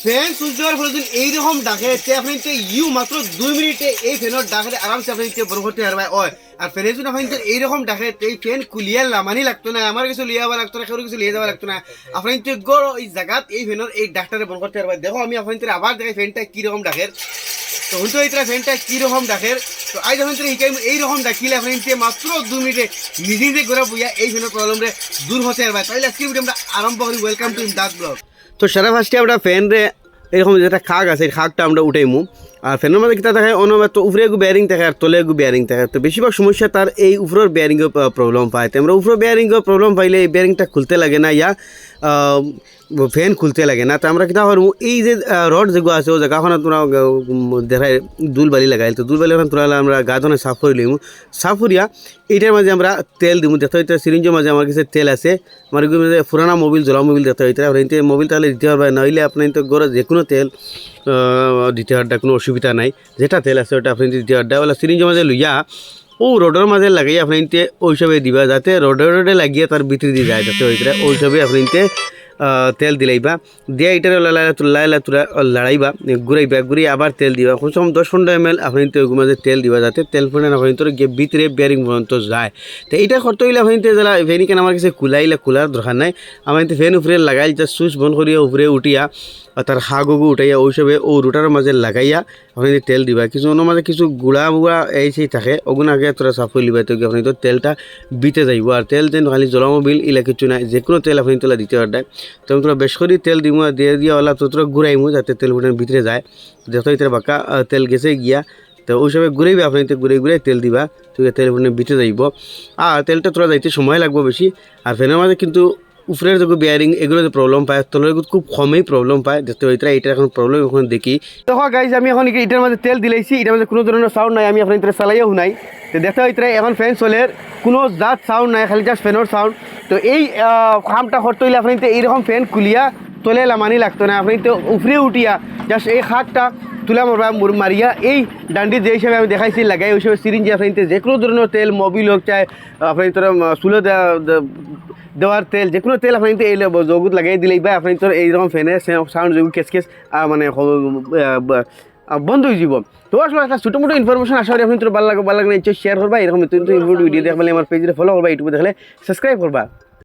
Fan switch দেওয়ার ফলে যদি এইরকম ডাকে আপনি ইউ মাত্র দুই মিনিটে এই ফ্যানের ডাকে আরামসে আপনি বড় করতে পারবেন ওই আর ফ্যানের যদি আপনি এইরকম ডাকে এই ফ্যান কুলিয়ার লামানি লাগতো না আমার কিছু লিয়ে লাগতো না কারও কিছু লিয়ে যাওয়া লাগতো না। আপনি গড় এই জায়গাত এই ফ্যানের এই ডাক্তারে বন্ধ করতে পারবেন দেখো আমি আপনি আবার দেখাই ফ্যানটা কীরকম ডাকের তো হুন তো এইটা ফ্যানটা কীরকম ডাকের তো আজ যখন হিকাই এইরকম ডাকিলে আপনি মাত্র দু মিনিটে নিজে নিজে করে বুঝা এই ফ্যানের প্রবলেম রে দূর হতে পারবে তাইলে আজকে ভিডিও আমরা আরম্ভ করি ওয়েলকাম টু ইমদাদ ব্লগ তো সারা ফার্স্টে আমরা ফ্যান রে এরকম যেটা খাগ আছে খাগটা আমরা উঠাইমু। আর ফ্যানের মধ্যে কিতা থাকে অন্য তো উপরে গু বেয়ারিং থাকে আর তলে গু বেয়ারিং থাকে তো বেশিরভাগ সমস্যা তার এই উপরের বেয়ারিংয়ে প্রবলেম পায় তো আমরা উপরের বেয়ারিংয়ে প্রবলেম পাইলে এই বেয়ারিংটা খুলতে লাগে না। ইয়া ফ্যান খুলতে লাগে না তো আমরা কিতা করব এই যে রড যেগুলো আছে ও জায়গাখানে তোরা দেখায় দুল বালি লাগাইল তো দুল বালি এখন তোরা আমরা গা ধনে সাফ করে লিমু সাফ করিয়া এইটার মাঝে আমরা তেল দিমু দেখতে হইতে সিরিঞ্জের মাঝে আমার কাছে তেল আছে আমার পুরানা মোবিল জলা মোবিল দেখতে হইতে আর এতে মোবিল তাহলে দিতে পারবে নইলে আপনি তো গড়ে যে কোনো তেল দিতে পারটা কোনো অসুবিধা নাই যেটা তেল আছে ওটা আপনি দিতে পারটা ওলা সিরিঞ্জের মাঝে লইয়া ও রোডের মাঝে লাগাই আপনি নিতে ওইসবে দিবা যাতে রোডে রোডে লাগিয়ে তার ভিতরে দিয়ে যায় যাতে ওইটা ওইসবে আপনি নিতে তেল দিলাইবা। দিয়ে এটার লাইলা তুলা লড়াইবা ঘুরাইবা ঘুরিয়ে আবার তেল দিবা। কমসে কম দশ পনেরো এম এল আপনি তো মাঝে তেল দিবা যাতে তেল পড়ে না তোর গিয়ে ভিতরে বেয়ারিং পর্যন্ত যায়। তো এইটা করতে হইলে আপনি যারা ভেনি কেন আমার কাছে কুলাইলে কুলার দরকার নাই। আমি তো ফ্যান উপরে লাগাইল যা সুইচ বন্ধ করিয়া উপরে উঠিয়া তার হাগুগু উঠাইয়া ওইসবে ও রুটার মাঝে লাগাইয়া আপনি তেল দিবা। কিছু অন্য মাঝে কিছু গুড়া মুড়া এই সেই থাকে ওগুলো আগে তোরা সাফ করে লিবা তো আপনি তো তেলটা বিতে যাইব। আর তেল যেন খালি জলামবিল ইলা কিছু নাই যে কোনো তেল আপনি তোলা দিতে পারবেন তো তোরা বেশ করে তেল দিব দিয়ে দিয়ে ওলা তো তোরা ঘুরাইমু যাতে তেল ফুটান ভিতরে যায়। যত ইতার বাঁকা তেল গেছে গিয়া। তো ওই সবাই ঘুরাইবে, আপনি ঘুরে ঘুরে তেল দিবা। তো তেল ফুটে ভিতরে যাইব। আর তেলটা তোরা যাইতে সময় লাগবে বেশি। আর ফ্যানের মাঝে কিন্তু উপরের যে বিয়ারিং এগুলোতে প্রবলেম পায়, তলের খুব কমই প্রবলেম পায়। দেখতে এটা এটা এখন প্রবলেম এখন দেখি। দেখো গাইজ আমি এখন এটার মধ্যে তেল দিলাইছি, এটার মধ্যে কোনো ধরনের সাউন্ড নাই, আমি এটা চালাইও নাই। তো দেখতে হইতে এখন ফ্যান চলের কোনো জাত সাউন্ড নাই, খালি জাস্ট ফ্যানের সাউন্ড তো এই কামটা করতে হইলে আপনি এইরকম ফ্যান খুলিয়া তোলে লামানি লাগতো না, আপনি তো উপরে উঠিয়া জাস্ট এই খাটটা তুলা মারবা মুর মারিয়া এই ডান্ডি যে হিসাবে আমি দেখাইছি, লাগাই ওই হিসাবে সিরিঞ্জে আপনি যে কোনো ধরনের তেল, মোবিল হোক চাই, আপনি তোর চুলো দেওয়ার তেল যে কোনো তেল আপনি এই জগুত লাগাই দিলেই বা আপনি তোর এইরকম ফ্যানে সাউন্ড যোগ কেস কেস মানে বন্ধ হয়ে যাব। তো আসলে একটা ছোটো মোটো ইনফরমেশন আশা করি আপনি তোর ভালো লাগে ভালো লাগে, নিশ্চয় শেয়ার করবা এরকম নতুন ভিডিও দেখলে আমার পেজে ফলো করবা ইউটিউবে দেখলে সাবস্ক্রাইব করবা